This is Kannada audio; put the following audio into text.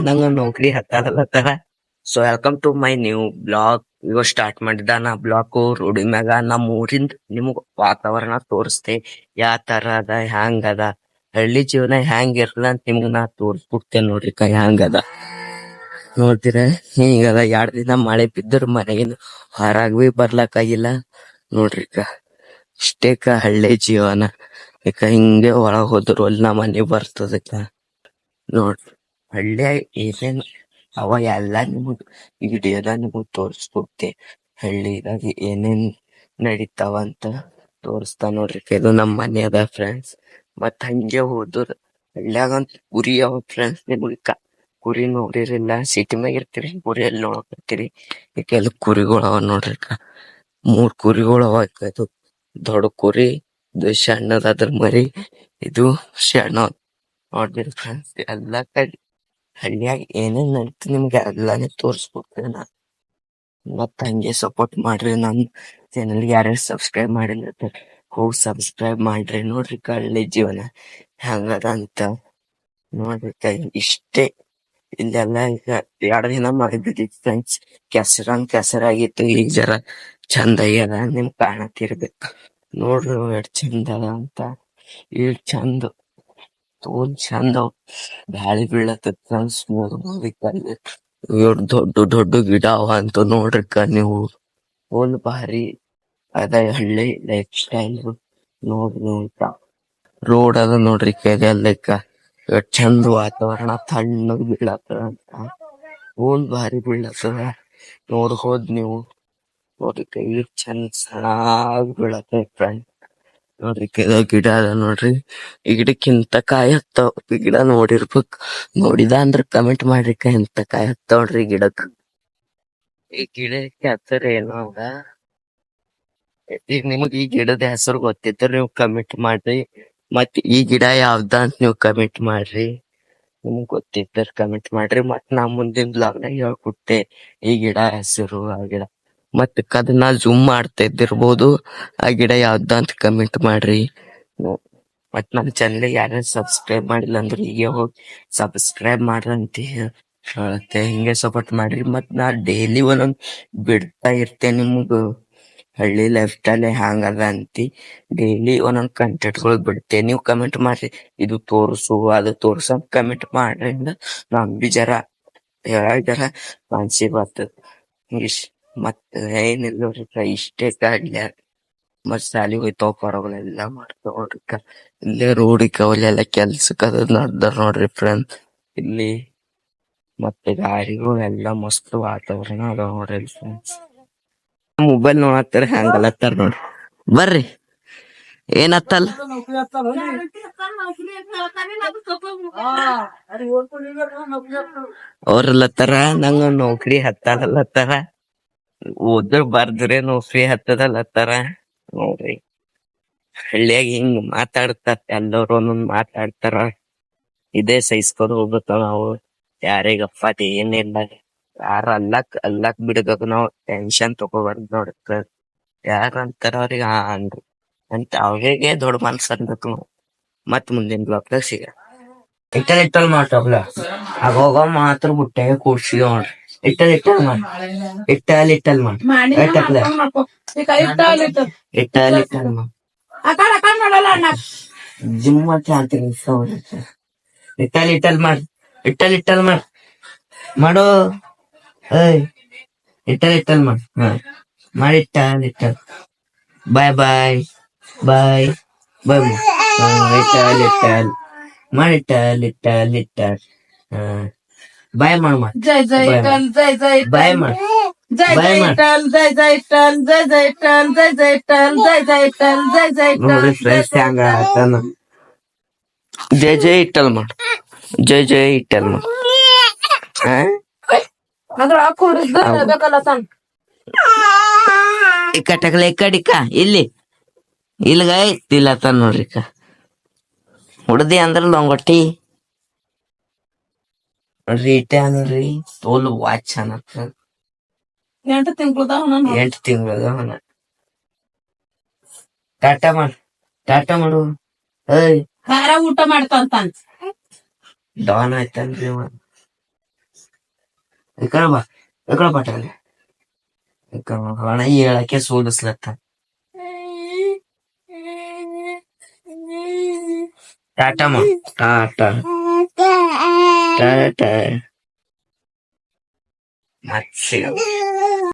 ನಂಗ ನೌಕರಿ ಹತ್ತಾರಲತ್ತಾರ so welcome to my new blog ಇವಾಗ ಸ್ಟಾರ್ಟ್ ಮಾಡಿದ ನಾ ಬ್ಲಾಗ್ ರೋಡಿ ಮ್ಯಾಗ ನಮ್ಮ ಊರಿಂದ ನಿಮಗ್ ವಾತಾವರಣ ತೋರಿಸ್ತೆ. ಯಾ ತರ ಅದ ಹ್ಯಾಂಗ್ ಅದ? ಹಳ್ಳಿ ಜೀವನ ಹ್ಯಾಂಗ್ ಇರಲ್ಲ ಅಂತ ನಿಮ್ಗ ನಾ ತೋರ್ಸ್ಬಿಡ್ತೇನೆ ನೋಡ್ರಿ ಕ ಹ್ಯಾಂಗ್ ಅದ? ನೋಡ್ತೀರ? ಹಿಂಗದ ಎರಡ್ ದಿನ ಮಳೆ ಬಿದ್ದ್ರ ಮನೆಗಿನ ಹೊರಗ್ ಬಿ ಬರ್ಲಕ್ಕಾಗಿಲ್ಲ. ನೋಡ್ರಿ ಕ. ಇಷ್ಟೇಕ ಹಳ್ಳಿ ಜೀವನ. ಈಗ ಹಿಂಗೆ ಒಳಗ್ ಹೋದ್ರು ಅಲ್ಲಿ ನಮ್ಮ ಮನೆ ಬರ್ತದಕ್ಕ ನೋಡ್ರಿ ಹಳ್ಳಿ ಏನೇನ್ ಅವ ಎಲ್ಲಾ ನಿಮಗ್ ವಿಡಿಯೋದ ನಿಮಗ್ ತೋರಿಸ್ಕೊಡ್ತೆ. ಹಳ್ಳಿದಾಗ ಏನೇನ್ ನಡೀತಾವ ಅಂತ ತೋರಿಸ್ತಾ ನೋಡ್ರಿ ಇದು ನಮ್ ಮನೆ ಅದ ಫ್ರೆಂಡ್ಸ್ ಮತ್ ಹಂಗೆ ಹೋದ್ರ. ಹಳ್ಳಿಯಾಗಂತ ಕುರಿ ಅವ ಫ್ರೆಂಡ್ಸ್ ನಿಮಗ್ ಕುರಿ ನೋಡಿರಿಲ್ಲ. ಸಿಟಿ ಮ್ಯಾಗ ಇರ್ತೀರಿ ಕುರಿ ಎಲ್ಲಿ ನೋಡಕತ್ತೀರಿ ಈಗ ಎಲ್ಲ ಕುರಿಗಳು ಅವ ನೋಡ್ರಿ. ಮೂರ್ ಕುರಿಗಳು ಅವ ಇದು ದೊಡ್ಡ ಕುರಿ ಇದು ಸಣ್ಣದಾದ್ರ ಮರಿ, ಇದು ಸಣ್ಣ ನೋಡ್ರಿ ಫ್ರೆಂಡ್ಸ್ ಎಲ್ಲ ಕಡೆ ಹಳ್ಳಿಯಾಗ ಏನೇನ್ ನಡೀತು ನಿಮ್ಗೆ ಎಲ್ಲಾನು ತೋರಿಸ್ಕೊಡ್ತೇನೆ ನಾ. ಮತ್ತ ಹಂಗೆ ಸಪೋರ್ಟ್ ಮಾಡ್ರಿ ನನ್ನ ಚಾನಲ್ ಯಾರ್ಯಾರು ಸಬ್ಸ್ಕ್ರೈಬ್ ಮಾಡಿಲ್ಲ ಹೋಗಿ ಸಬ್ಸ್ಕ್ರೈಬ್ ಮಾಡ್ರಿ. ನೋಡ್ರಿ ಕಳ್ಳಿ ಜೀವನ ಹೆಂಗದ ಅಂತ ನೋಡ್ರಿ ಇಷ್ಟೇ. ಇಲ್ಲೆಲ್ಲ ಈಗ ಎರಡು ದಿನ ಮಳೆ ಫ್ರೆಂಡ್ಸ್ ಕೆಸರಂಗ್ ಕೆಸರಾಗಿತ್ತು. ಈಗ ಜರ ಚಂದ ಆಗ್ಯದ ನಿಮ್ ಕಾಣತಿರ್ಬೇಕು. ನೋಡ್ರಿ ಎಷ್ಟ್ ಚಂದ ಅದ ಅಂತ. ಈಗ ಚಂದ, ತೋಲ್ ಚಂದ. ಗಾಳಿ ಫ್ರೆಂಡ್ಸ್ ಅಲ್ಲಿ ಇವ್ರ್ ದೊಡ್ಡ ದೊಡ್ಡ ಗಿಡ ಅವ ಅಂತ ನೋಡ್ರಿಕ ನೀವು ತೋಲ್ ಭಾರಿ ಅದ ಹಳ್ಳಿ ಲೈಫ್ ಸ್ಟೈಲ್ ನೋಡ್ರಿ ಅಂತ ರೋಡ್ ಅದ ನೋಡ್ರಿ ಕೆರೆಯಲ್ಲಕ್ಕ ಎಷ್ಟ್ ಚಂದ ವಾತಾವರಣ, ತಣ್ಣಗ್ ಬೀಳತ್ತದ ಅಂತ. ಫುಲ್ ಭಾರಿ ಬೀಳತ್ತದ. ನೋಡ್ಬೋದ್ ನೀವು. ನೋಡ್ರಿ ಕೈ ಚಂದ ಸಣ್ಣಾಗ್ ಬೀಳತೈತಿ ಫ್ರೆಂಡ್. ನೋಡ್ರಿ ಗಿಡ ಅದ ನೋಡ್ರಿ. ಈ ಗಿಡಕ್ಕಿಂತ ಕಾಯಿ ಹತ್ತಾವ. ಈ ಗಿಡ ನೋಡಿರ್ಬೇಕ್. ನೋಡಿದ ಅಂದ್ರ ಕಮೆಂಟ್ ಮಾಡ್ರಿ ಕ ಎಂತ ಕಾಯಿ ನೋಡ್ರಿ ಈ ಗಿಡಕ್. ಈ ಗಿಡಕ್ಕೆ ಹತ್ತರ ಏನೋ ಅದ ಈಗ ನಿಮಗ್ ಈ ಗಿಡದ ಹೆಸರು ಗೊತ್ತಿದ್ರ ನೀವು ಕಮೆಂಟ್ ಮಾಡ್ರಿ. ಮತ್ ಈ ಗಿಡ ಯಾವ್ದ ಅಂತ ನೀವು ಕಮೆಂಟ್ ಮಾಡ್ರಿ. ನಿಮಗ್ ಗೊತ್ತಿದ್ದರ್ ಕಮೆಂಟ್ ಮಾಡ್ರಿ. ಮತ್ ನಾ ಮುಂದಿನ ಬ್ಲಾಗ್ ಹೇಳ್ಕೊಟ್ಟೆ ಈ ಗಿಡ ಹೆಸರು, ಆ ಗಿಡ. ಮತ್ ಕದನ ಜೂಮ್ ಮಾಡ್ತಾ ಇದ್ದಿರ್ಬೋದು. ಆ ಗಿಡ ಯಾವ್ದ ಅಂತ ಕಮೆಂಟ್ ಮಾಡ್ರಿ. ನೋ- ಮತ್ ಚಾನೆಲ್ ಯಾರು ಸಬ್ಸ್ಕ್ರೈಬ್ ಮಾಡಿಲ್ಲ ಅಂದ್ರೆ ಈಗ ಹೋಗಿ ಸಬ್ಸ್ಕ್ರೈಬ್ ಮಾಡ್ರಂತ ಹೇಳುತ್ತೆ. ಹಿಂಗೆ ಸಪೋರ್ಟ್ ಮಾಡ್ರಿ. ಮತ್ ನಾ ಡೈಲಿ ಒಂದೊಂದ್ ಬಿಡ್ತಾ ಇರ್ತೇನೆ ನಿಮ್ಗ. ಹಳ್ಳಿ ಲೈಫ್ ಸ್ಟೈಲ್ ಹ್ಯಾಂಗ್ ಅದ ಅಂತಿ. ಡೈಲಿ ಒಂದೊಂದ್ ಕಂಟೆಂಟ್ಗಳು ಬಿಡ್ತೇ. ನೀವು ಕಮೆಂಟ್ ಮಾಡ್ರಿ. ಇದು ತೋರಿಸು, ಅದು ತೋರಿಸ ಕಮೆಂಟ್ ಮಾಡ್ರಿಂದ ನಮ್ ಬಿ ಜರ ಹೇಳ ಜರ ಮನ್ಸಿಗೆ ಬರ್ತದ ಇಶ್ ಮತ್ ಏನಿಲ್ಲ ನೋಡ್ರಿ ಕ ಇಷ್ಟೇ ಕಾಡ್ಲ. ಮತ್ ಸಾಲಿ ಹೋಯ್ತಾವ ಪರಗಳೆಲ್ಲ ಮಾಡ್ತಾವ ಎಲ್ಲ ಕ ಇಲ್ಲೇ ರೋಡ್ ಅವಲ್ಲೆಲ್ಲ ಕೆಲ್ಸಕ್ಕೆ ಅದು ನಡ್ದಾರ ನೋಡ್ರಿ ಫ್ರೆಂಡ್ ಇಲ್ಲಿ ಮತ್ತೆ ಗಾಡಿಗಳು ಎಲ್ಲ ಮಸ್ತ್ ವಾತಾವರಣ ಅದಾವ ನೋಡ್ರಿ ಫ್ರೆಂಡ್ಸ್ ಮೊಬೈಲ್ ನೋಡತ್ತಾರ ಹಂಗಲತ್ತಾರ ನೋಡ್ರಿ. ಬರ್ರಿ. ಏನತ್ತಲ್ಲ? ಅವ್ರಲ್ಲತ್ತಾರ ನಂಗ ನೌಕರಿ ಹತ್ತಲ್ಲತ್ತಾರ ಓದ್ರ ಫ್ರೀ ಹತ್ತದಲ್ಲ ಹತ್ತದಲ್ಲತ್ತಾರ ನೋಡ್ರಿ. ಹಳ್ಳಿಯಾಗ ಹಿಂಗ್ ಮಾತಾಡ್ತಾರ ಎಲ್ಲರೂ ಒಂದೊಂದ್ ಮಾತಾಡ್ತಾರ. ಇದೇ ಸಹಿಸ್ಕೊಂಡು ಹೋಗ್ಬೇಕು ನಾವು ಯಾರಿಗಪ್ಪ ಅದ್ ಏನಿಲ್ಲ. ಯಾರ ಅಲ್ಲಕ್ ಅಲ್ಲಕ್ ಬಿಡ್ಬೇಕು ನಾವು. ಟೆನ್ಷನ್ ತಗೋಬಾರ್ದು ನೋಡ್ರಿ ಯಾರ ಅಂತಾರ ಅವ್ರಿಗೆ, ಹಾ ಅನ್ರಿ ಅಂತ ಅವ್ರಿಗೆ ದೊಡ್ಡ ಮನ್ಸ್ ಅನ್ಬೇಕು ನಾವು. ಮತ್ ಮುಂದಿನ ಬ್ಲಾಕ್ ಸಿಗ ಇಟ್ಟಲ್ ಇಟ್ಟಲ್ ಮಾಡ್ತಾವಲ್ಲ ಆಗೋಗ ಮಾತ್ರ ಬುಟ್ಟೆ ಕೂಡ್ಸಿ ನೋಡ್ರಿ. ಇಟ್ಟಲ್ ಇಟ್ಟಲ್ ಮಾಡಿ ಇಟ್ಟಲ್ ಇಟ್ಟಲ್ ಮಾಡಿ ಇಟ್ಟಲ್ಲ ಇಟ್ಟಲ್ ಇಟ್ಟಲ್ ಮಾಡಿ ಜಿಮ್ ಅಂತ ಅಂತೀನಿ ಇಟ್ಟಲ್ ಇಟ್ಟಲ್ ಮಾಡ್ ಇಟ್ಟಲ್ ಇಟ್ಟಲ್ ಮಾಡ್ ಮಾಡೋ ಏಯ್ ಇಟ್ಟಲ್ ಇಟ್ಟಲ್ ಮಾಡ್ ಹಾ ಮಾಡಿ ಇಟ್ಟಲ್ ಇಟ್ಟಲ್ ಬಾಯ್ ಬಾಯ್ ಬಾಯ್ ಬಾಯ್ ಇಟ್ಟಲ್ ಇಟ್ಟಲ್ ಮಾಡಿ ಇಟ್ಟಲ್ ಇಟ್ಟಲ್ ಇಟ್ಟಲ್ ಹಾ ಬಾಯ್ ಮಾಡ್ ಜೈ ಜೈ. ಟಲ್ ಜೈ ಜೈ ಬಾಯ್ ಮಾಡ್. ಜೈ ಜೈ ಟನ್ ಟಲ್ ಜೈ ಜೈ ಟನ್ ಜೈ ಜೈ ಟಲ್ ಜೈ ಜೈ ಟನ್ ಜೈ ಜೈ ಟನ್ ಜೈ ಜೈ ನೋಡ್ರಿ ಫ್ರೆಂಡ್ಸ್ ಹ್ಯಾಂಗ ಆತನ. ಜೈ ಜೈ ಇಟ್ಟಲ್ ಮಾಡ್. ಜೈ ಜೈ ಇಟ್ಟಲ್ ಮಾಡ್. ಹಾ ಅದ್ರ ಹಾಕೊಂಡಿದ್ದ ಹೌದು. ಬೇಕಲ್ಲ ತಾನ್ ಇಕ್ಕಟಕಲ ಇಕ್ಕಡಿಕ ಇಲ್ಲಿ. ಇಲ್ಗ ಇಲ್ಲತ್ತ ನೋಡ್ರಿ ಕಾ ಹುಡ್ದಿ ಅಂದ್ರ ಲೊಂಗೊಟ್ಟಿ. ನೋಡ್ರಿ ರೀ ತೋಲ್ ವಾಚ್ ಅನ್ನತ್ತ ಎಂಟು ತಿಂಗಳದಾವ ನಾನು ಎಂಟು ತಿಂಗಳ ಟಾಟಾ ಮಾಡ್ ಟಾಟಾ ಮಾಡು. ಏಯ್. ಖಾರ ಊಟ ಮಾಡ್ತಂತ ಡಾನ್ ಆಯ್ತಲ್ರಿ ಅವ. ಯಾಕಳ ಬಾ ಯಾಕಳ ಬಾಟಲ್ಲಿ ಹಣ ಹೇಳಕ್ಕೆ ಸೋಲಿಸ್ಲತ್ತ. ಟಾಟಮ್ಮ ಟಾಟಾ. ಟಾಟಾ ಮತ್ತೆ